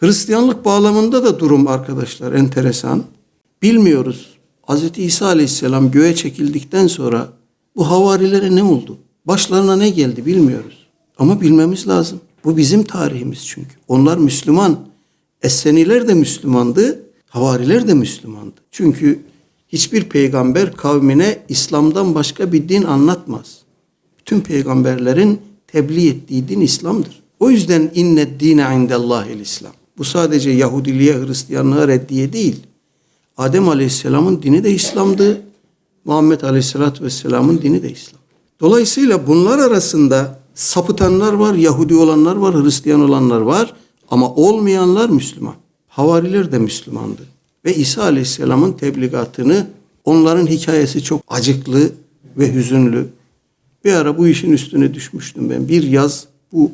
Hristiyanlık bağlamında da durum arkadaşlar enteresan. Bilmiyoruz. Hz. İsa Aleyhisselam göğe çekildikten sonra bu havarilere ne oldu? Başlarına ne geldi bilmiyoruz. Ama bilmemiz lazım. Bu bizim tarihimiz çünkü. Onlar Müslüman. Esseniler de Müslümandı, havariler de Müslümandı. Çünkü hiçbir peygamber kavmine İslam'dan başka bir din anlatmaz. Bütün peygamberlerin tebliğ ettiği din İslam'dır. O yüzden inne dine indellahil İslam. Bu sadece Yahudiliğe, Hristiyanlığa reddiye değil. Adem Aleyhisselam'ın dini de İslam'dı. Muhammed Aleyhisselatü Vesselam'ın dini de İslam. Dolayısıyla bunlar arasında sapıtanlar var, Yahudi olanlar var, Hristiyan olanlar var ama olmayanlar Müslüman. Havariler de Müslümandı. Ve İsa Aleyhisselam'ın tebligatını onların hikayesi çok acıklı ve hüzünlü. Bir ara bu işin üstüne düşmüştüm ben. Bir yaz bu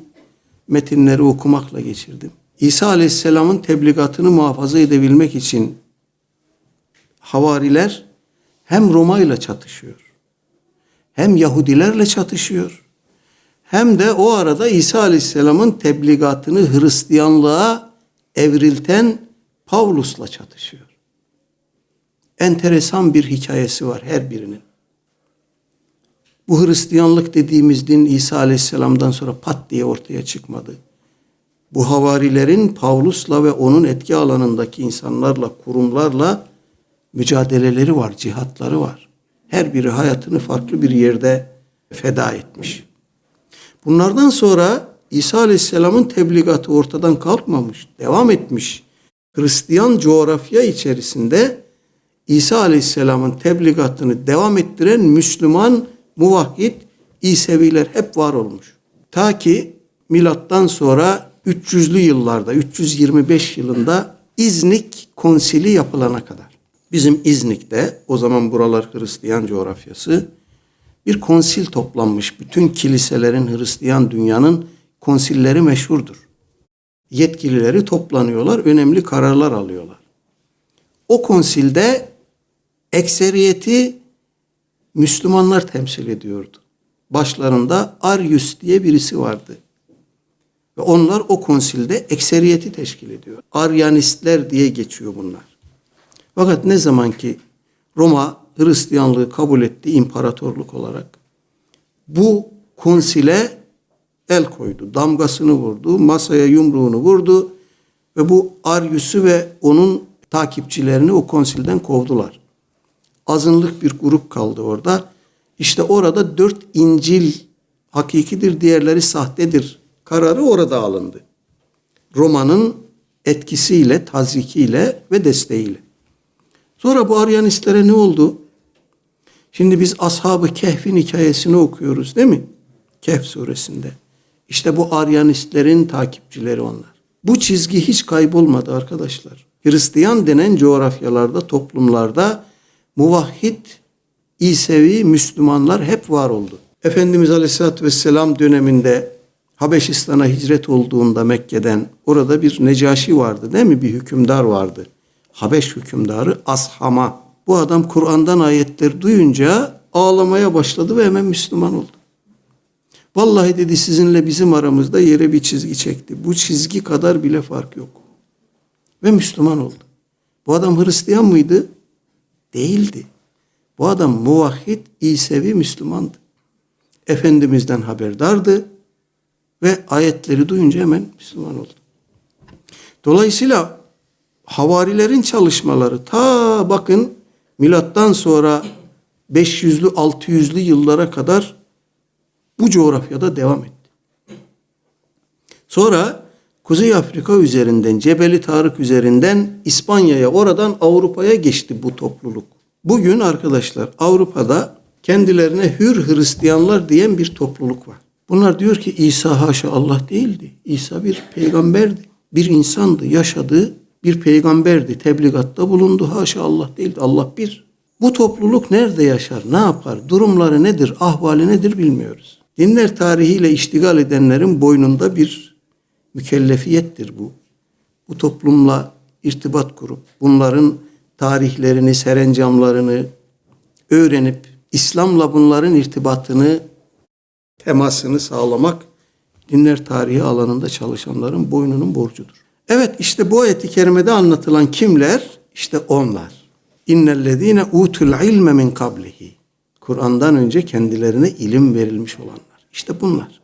metinleri okumakla geçirdim. İsa Aleyhisselam'ın tebligatını muhafaza edebilmek için havariler hem Roma ile çatışıyor. Hem Yahudilerle çatışıyor. Hem de o arada İsa Aleyhisselam'ın tebligatını Hristiyanlığa evrilten Pavlus'la çatışıyor. Enteresan bir hikayesi var her birinin. Bu Hristiyanlık dediğimiz din İsa Aleyhisselam'dan sonra pat diye ortaya çıkmadı. Bu havarilerin Pavlus'la ve onun etki alanındaki insanlarla, kurumlarla mücadeleleri var, cihatları var. Her biri hayatını farklı bir yerde feda etmiş. Bunlardan sonra İsa Aleyhisselam'ın tebligatı ortadan kalkmamış, devam etmiş. Hristiyan coğrafya içerisinde İsa Aleyhisselam'ın tebligatını devam ettiren Müslüman, muvahhid, İseviler hep var olmuş. Ta ki milattan sonra 300'lü yıllarda, 325 yılında İznik konsili yapılana kadar. Bizim İznik'te, o zaman buralar Hristiyan coğrafyası, bir konsil toplanmış. Bütün kiliselerin Hristiyan dünyanın konsilleri meşhurdur. Yetkilileri toplanıyorlar, önemli kararlar alıyorlar. O konsilde ekseriyeti Müslümanlar temsil ediyordu. Başlarında Arius diye birisi vardı. Ve onlar o konsilde ekseriyeti teşkil ediyor. Aryanistler diye geçiyor bunlar. Fakat ne zaman ki Roma Hristiyanlığı kabul etti imparatorluk olarak. Bu konsile el koydu, damgasını vurdu, masaya yumruğunu vurdu ve bu Aryus'u ve onun takipçilerini o konsilden kovdular. Azınlık bir grup kaldı orada. İşte orada dört İncil hakikidir, diğerleri sahtedir kararı orada alındı. Roma'nın etkisiyle, tazikiyle ve desteğiyle. Sonra bu Aryanistlere ne oldu? Şimdi biz Ashab-ı Kehf'in hikayesini okuyoruz değil mi? Kehf suresinde. İşte bu Aryanistlerin takipçileri onlar. Bu çizgi hiç kaybolmadı arkadaşlar. Hristiyan denen coğrafyalarda, toplumlarda muvahhid, İsevi Müslümanlar hep var oldu. Efendimiz Aleyhisselatü Vesselam döneminde Habeşistan'a hicret olduğunda Mekke'den orada bir Necaşi vardı değil mi? Bir hükümdar vardı. Habeş hükümdarı Ashama. Bu adam Kur'an'dan ayetler duyunca ağlamaya başladı ve hemen Müslüman oldu. Vallahi dedi sizinle bizim aramızda yere bir çizgi çekti. Bu çizgi kadar bile fark yok. Ve Müslüman oldu. Bu adam Hristiyan mıydı? Değildi. Bu adam muvahhid, İsevi Müslümandı. Efendimiz'den haberdardı ve ayetleri duyunca hemen Müslüman oldu. Dolayısıyla havarilerin çalışmaları ta bakın milattan sonra 500'lü 600'lü yıllara kadar bu coğrafyada devam etti. Sonra Kuzey Afrika üzerinden, Cebeli Tarık üzerinden İspanya'ya, oradan Avrupa'ya geçti bu topluluk. Bugün arkadaşlar Avrupa'da kendilerine hür Hristiyanlar diyen bir topluluk var. Bunlar diyor ki İsa haşa Allah değildi. İsa bir peygamberdi. Bir insandı, yaşadığı bir peygamberdi. Tebligatta bulundu. Haşa Allah değildi. Allah bir. Bu topluluk nerede yaşar, ne yapar, durumları nedir, ahvali nedir bilmiyoruz. Dinler tarihiyle iştigal edenlerin boynunda bir mükellefiyettir bu. Bu toplumla irtibat kurup bunların tarihlerini, serencamlarını öğrenip İslam'la bunların irtibatını, temasını sağlamak dinler tarihi alanında çalışanların boynunun borcudur. Evet işte bu ayeti kerimede anlatılan kimler? İşte onlar. İnnellezîne utul ilme min kablihi. Kur'an'dan önce kendilerine ilim verilmiş olanlar. İşte bunlar.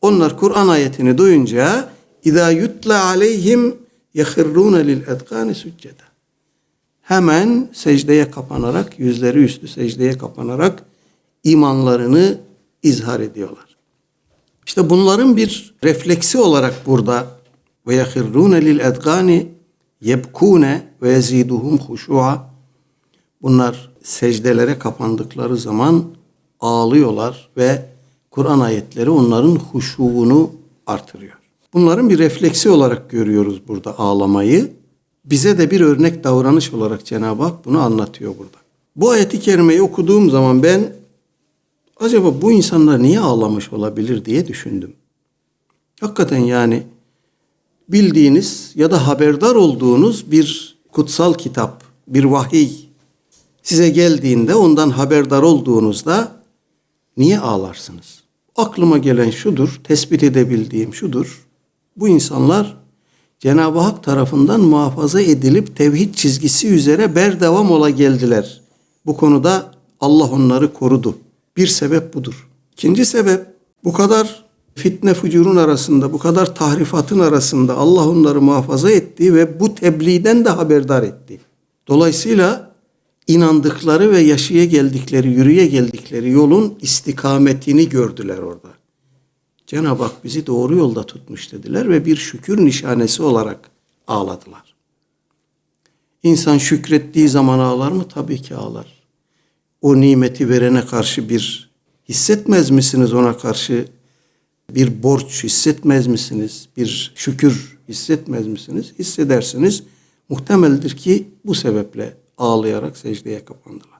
Onlar Kur'an ayetini duyunca İza yutla aleyhim yahirrûne lil edgâni succeda. Hemen secdeye kapanarak, yüzleri üstü secdeye kapanarak imanlarını izhar ediyorlar. İşte bunların bir refleksi olarak burada ve yahirrûne lil edgâni yebkûne ve yeziduhum huşu'a Bunlar secdelere kapandıkları zaman ağlıyorlar ve Kur'an ayetleri onların huşuğunu artırıyor. Bunların bir refleksi olarak görüyoruz burada ağlamayı. Bize de bir örnek davranış olarak Cenab-ı Hak bunu anlatıyor burada. Bu ayeti kerimeyi okuduğum zaman ben acaba bu insanlar niye ağlamış olabilir diye düşündüm. Hakikaten yani bildiğiniz ya da haberdar olduğunuz bir kutsal kitap, bir vahiy size geldiğinde ondan haberdar olduğunuzda niye ağlarsınız? Aklıma gelen şudur, tespit edebildiğim şudur. Bu insanlar Cenab-ı Hak tarafından muhafaza edilip tevhid çizgisi üzere berdevam ola geldiler. Bu konuda Allah onları korudu. Bir sebep budur. İkinci sebep bu kadar fitne fucurun arasında, bu kadar tahrifatın arasında Allah onları muhafaza etti ve bu tebliğden de haberdar etti. Dolayısıyla inandıkları ve yaşaya geldikleri, yürüye geldikleri yolun istikametini gördüler orada. Cenab-ı Hak bizi doğru yolda tutmuş dediler ve bir şükür nişanesi olarak ağladılar. İnsan şükrettiği zaman ağlar mı? Tabii ki ağlar. O nimeti verene karşı bir hissetmez misiniz ona karşı bir borç hissetmez misiniz? Bir şükür hissetmez misiniz? Hissedersiniz. Muhtemeldir ki bu sebeple ağlayarak secdeye kapandılar.